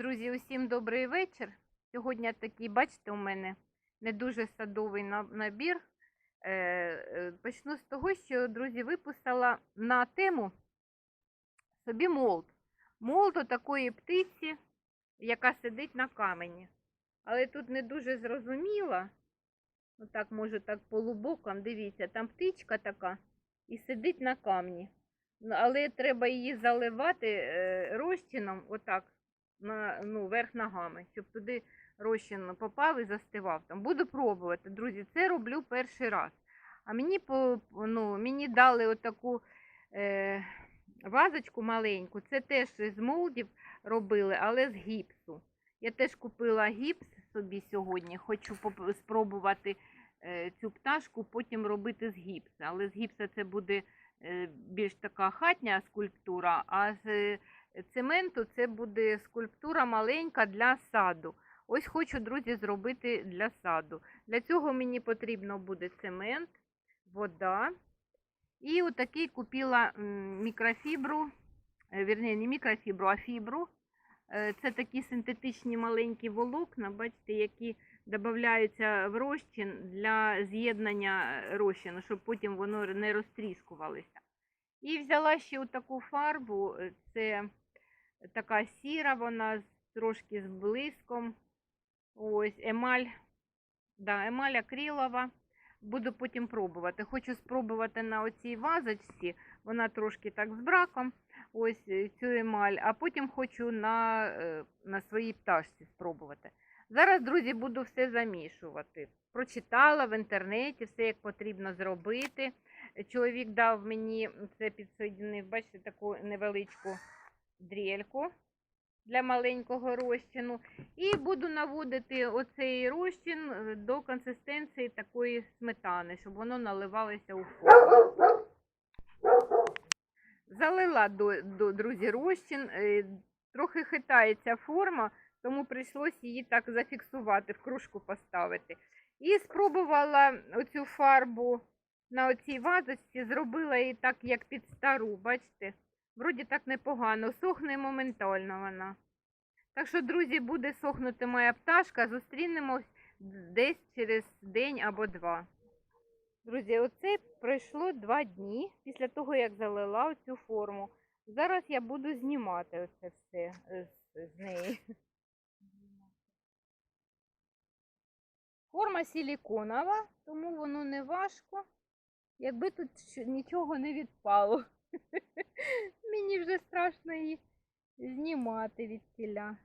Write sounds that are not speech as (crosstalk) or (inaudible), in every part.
Друзі, усім добрий вечір. Сьогодні такий, бачите, у мене не дуже садовий набір. Е, е, Почну з того, що, друзі, випустила на тему собі молд. Молд у такої птиці, яка сидить на камені. Але тут не дуже зрозуміло. Отак, може, так полубоком, дивіться, там птичка така і сидить на камні. Ну, Але треба її заливати е, розчином, отак, на, ну, верх ногами, щоб туди розчин попав і застивав. Там. Буду пробувати, друзі. Це роблю перший раз. А мені, по, ну, мені дали отаку е, вазочку маленьку. Це теж з молдів робили, але з гіпсу. Я теж купила гіпс собі сьогодні. Хочу спробувати е, цю пташку потім робити з гіпсу. Але з гіпса це буде е, більш така хатня скульптура, а з цементу це буде скульптура маленька для саду. Ось хочу, друзі, зробити для саду. Для цього мені потрібно буде цемент, вода. І отакий купила мікрофібру, е, вірні, не мікрофібру, а фібру. Е, Це такі синтетичні маленькі волокна, бачите, які додаються в розчин для з'єднання е, розчину, щоб потім воно не розтріскувалося. І взяла ще таку фарбу, е, це така сіра, вона трошки з блиском. Ось емаль, да, емаль акрилова. Буду потім пробувати. Хочу спробувати на оцій вазочці, вона трошки так з браком, ось е, цю емаль, а потім хочу на, е, на своїй пташці спробувати. Зараз, друзі, буду все замішувати. Прочитала в інтернеті все, як потрібно зробити. Чоловік дав мені це підсоєдинив, бачите, таку невеличку дрельку для маленького розчину. І буду наводити оцей розчин е, до консистенції такої сметани, щоб воно наливалося у форму. Залила друзі розчин, е, трохи хитається форма, тому прийшлось її так зафіксувати, в кружку поставити. І спробувала оцю фарбу на оцій вазочці, зробила її так, як під стару, бачите? Вроді так непогано, сохне моментально вона. Так що, друзі, буде сохнути моя пташка, зустрінемось десь через день або два. Друзі, оце пройшло два дні після того, як залила цю форму. Зараз я буду знімати оце все з неї. Форма силіконова, тому воно не важко. Якби тут нічого не відпало. (laughs) Мені вже страшно її знімати від тіля.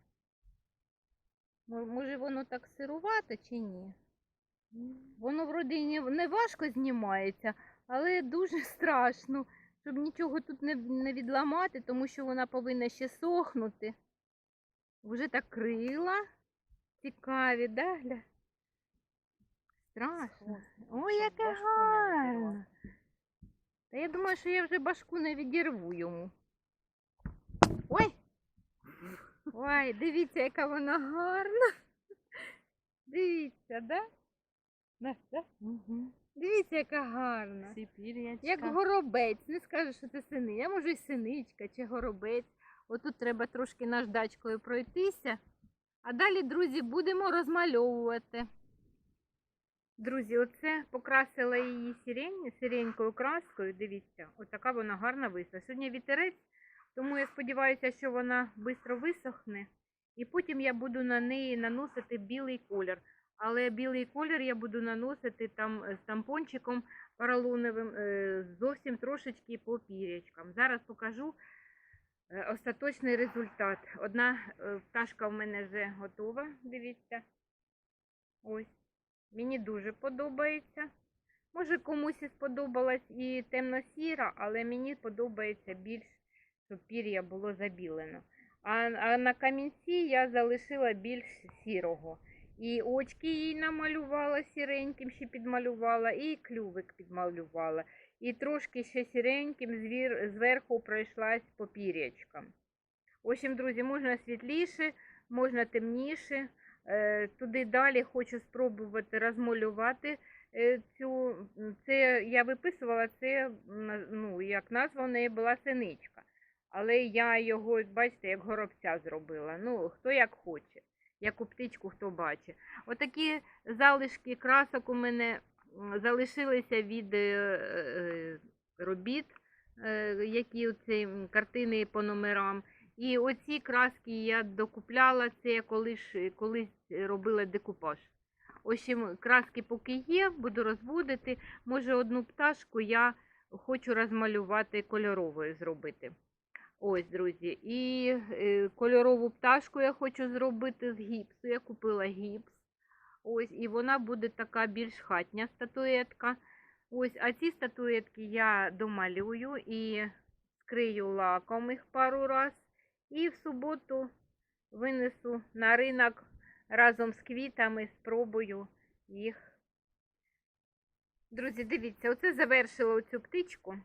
Може воно так сирувати чи ні? Воно вроді не, важко знімається, але дуже (laughs) страшно, щоб нічого тут не, відламати, тому що вона повинна ще сохнути. Вже так крила. Цікаві, да? Страшно. Ой, яке гарне. Та я думаю, що я вже башку не відірву йому. Ой! Ой, дивіться, яка вона гарна. Дивіться, да? Да, да? Дивіться, яка гарна. Сипір'ячка. Як горобець. Не скажеш, що це сини. Я може й синичка чи горобець. Отут треба трошки наждачкою пройтися. А далі, друзі, будемо розмальовувати. Друзі, оце покрасила її сирень, сиренькою краскою. Дивіться, отака вона гарна вийшла. Сьогодні вітерець, тому я сподіваюся, що вона швидко висохне. І потім я буду на неї наносити білий колір. Але білий колір я буду наносити там з тампончиком поролоновим, е, зовсім трошечки по пірячкам. Зараз покажу е, остаточний результат. Одна е, пташка в мене вже готова, дивіться. Ось. Мені дуже подобається. Може комусь і сподобалась і темно-сіра, але мені подобається більш, щоб пір'я було забілено. А, а на камінці я залишила більш сірого. І очки їй намалювала сіреньким, ще підмалювала, і клювик підмалювала. І трошки ще сіреньким звір, зверху пройшлась по пір'ячкам. В общем, друзі, можна світліше, можна темніше. Е, Туди далі хочу спробувати розмалювати е, цю. Це я виписувала це, ну, як назва у неї була синичка. Але я його, бачите, як горобця зробила. Ну, хто як хоче. Яку птичку хто бачить. Отакі залишки красок у мене залишилися від е, робіт, які оці м, картини по номерам. І оці краски я докупляла, це я колись, колись робила декупаж. Общем, краски поки є, буду розводити. Може, одну пташку я хочу розмалювати кольоровою зробити. Ось, друзі. І е, кольорову пташку я хочу зробити з гіпсу. Я купила гіпс. Ось, і вона буде така більш хатня статуетка. Ось, а ці статуетки я домалюю і скрию лаком їх пару раз. І в суботу винесу на ринок разом з квітами, спробую їх. Друзі, дивіться, оце завершила оцю птичку.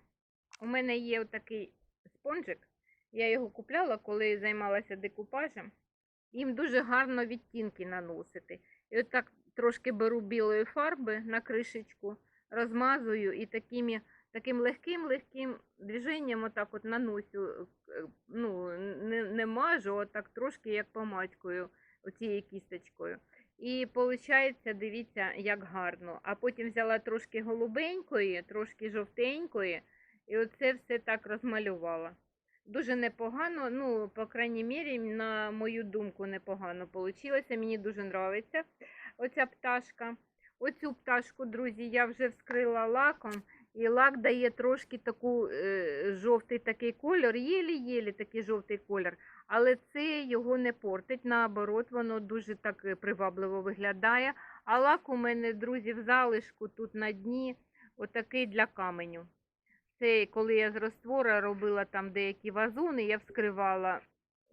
У мене є отакий спонжик. Я його купляла, коли займалася декупажем. Їм дуже гарно відтінки наносити. І отак трошки беру білої фарби на кришечку, розмазую і такими, таким легким-легким движенням отак от наносю, е, ну, не, не мажу, а так трошки як помадькою, оцією кісточкою. І виходить, дивіться, як гарно. А потім взяла трошки голубенької, трошки жовтенької, і оце все так розмалювала. Дуже непогано, ну, по крайній мірі, на мою думку, непогано вийшло. Мені дуже подобається оця пташка. Оцю пташку, друзі, я вже вскрила лаком, і лак дає трошки таку е, жовтий такий кольор, єлі-єлі такий жовтий кольор, але це його не портить. Наоборот, воно дуже так е, привабливо виглядає. А лак у мене, друзі, в залишку тут на дні, отакий для каменю. Це коли я з роствора робила там деякі вазони, я вскривала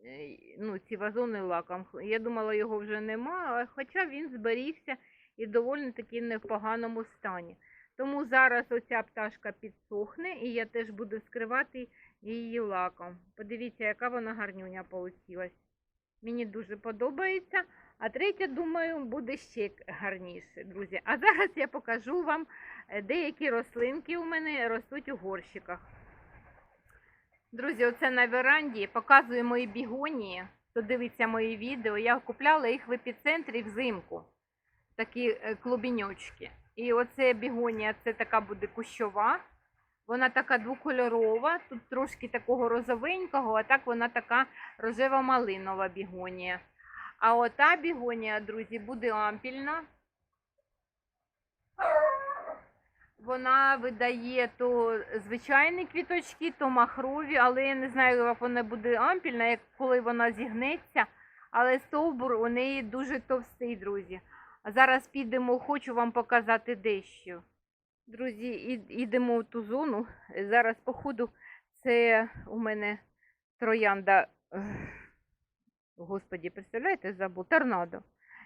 е, ну, ці вазони лаком. Я думала, його вже нема, хоча він зберігся і доволі таки не в поганому стані. Тому зараз оця пташка підсохне і я теж буду вскривати її лаком. Подивіться, яка вона гарнюня вийшла. Мені дуже подобається. А третя, думаю, буде ще гарніше, друзі. А зараз я покажу вам е, деякі рослинки у мене ростуть у горщиках. Друзі, оце на веранді показую мої бігонії. Хто дивиться мої відео, я купляла їх в епіцентрі взимку. Такі е, клубіньочки. І оце бігонія, це така буде кущова. Вона така двокольорова, тут трошки такого розовенького, а так вона така рожево-малинова бігонія. А ота бігонія, друзі, буде ампільна. Вона видає то звичайні квіточки, то махрові, але я не знаю, як вона буде ампільна, як коли вона зігнеться. Але стовбур у неї дуже товстий, друзі. А зараз підемо, хочу вам показати дещо. Друзі, йдемо в ту зону. Зараз, походу, це у мене троянда. Господі, представляєте, забув? Торнадо.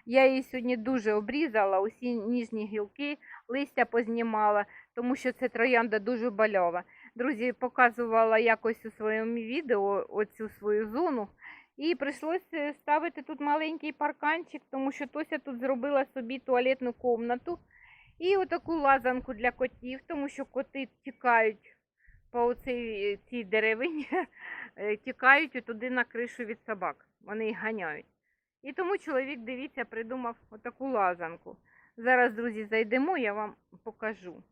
Я її сьогодні дуже обрізала, усі ніжні гілки, листя познімала, тому що це троянда дуже бальова. Друзі, показувала якось у своєму відео оцю свою зону. І прийшлося ставити тут маленький парканчик, тому що Тося тут зробила собі туалетну комнату і отаку лазанку для котів, тому що коти тікають по оцій цій деревині, (laughs) е, тікають туди на кришу від собак. Вони їх ганяють. І тому чоловік, дивіться, придумав отаку лазанку. Зараз, друзі, зайдемо, я вам покажу.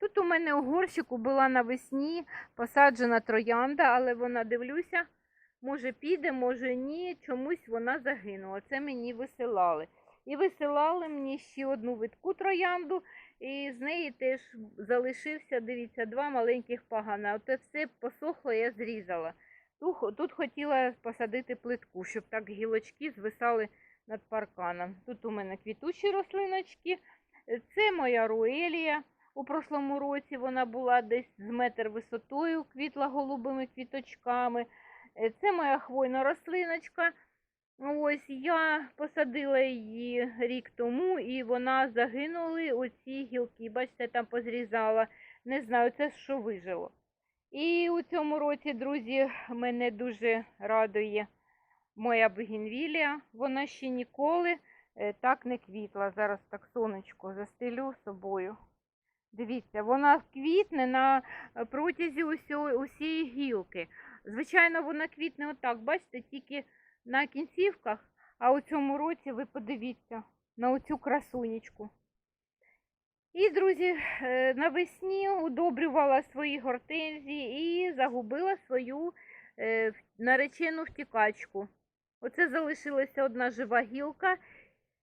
Тут у мене у горщику була навесні посаджена троянда, але вона, дивлюся, може піде, може ні, чомусь вона загинула. Це мені висилали. І висилали мені ще одну витку троянду, і з неї теж залишився, дивіться, два маленьких пагана. Оце все посохло, я зрізала. Тут, тут хотіла посадити плитку, щоб так гілочки звисали над парканом. Тут у мене квітучі рослиночки. Це моя руелія. У прошлому році вона була десь з метр висотою, квітла голубими квіточками. Е, Це моя хвойна рослиночка. Ось я посадила її рік тому, і вона загинули оці гілки. Бачите, там позрізала. Не знаю, це що вижило. І у цьому році, друзі, мене дуже радує моя бугінвілія. Вона ще ніколи е, так не квітла. Зараз так сонечко застелю собою. Дивіться, вона квітне на е, протязі усієї гілки. Звичайно, вона квітне отак, бачите, тільки на кінцівках, а у цьому році ви подивіться на оцю красунечку. І, друзі, е, навесні удобрювала свої гортензії і загубила свою е, наречену втікачку. Оце залишилася одна жива гілка.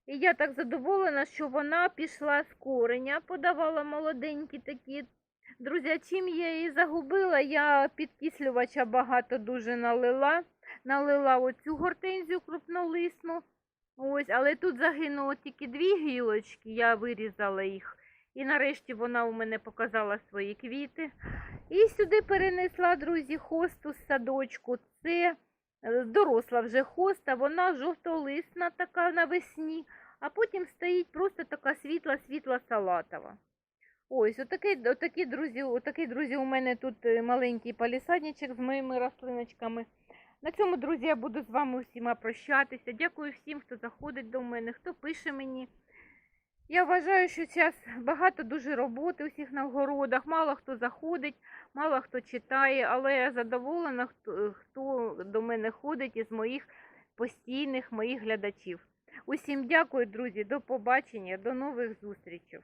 І я так задоволена, що вона пішла з кореня, подавала молоденькі такі. Друзі, чим я її загубила? Я підкислювача багато дуже налила. Налила оцю гортензію крупнолисну. Ось, але тут загинуло тільки дві гілочки, я вирізала їх. І нарешті вона у мене показала свої квіти. І сюди перенесла, друзі, хосту з садочку. Це доросла вже хоста, вона жовтолисна така навесні, а потім стоїть просто така світла-світла салатова. Ось, отакий, отакі, друзі, отакий, друзі, у мене тут е, маленький палісадничок з моїми рослиночками. На цьому, друзі, я буду з вами усіма прощатися. Дякую всім, хто заходить до мене, хто пише мені. Я вважаю, що зараз (laughs) багато дуже роботи у всіх на огородах, мало хто заходить, мало хто читає, але я задоволена, хто, хто до мене ходить із моїх постійних моїх глядачів. Усім дякую, друзі, до побачення, до нових зустрічей.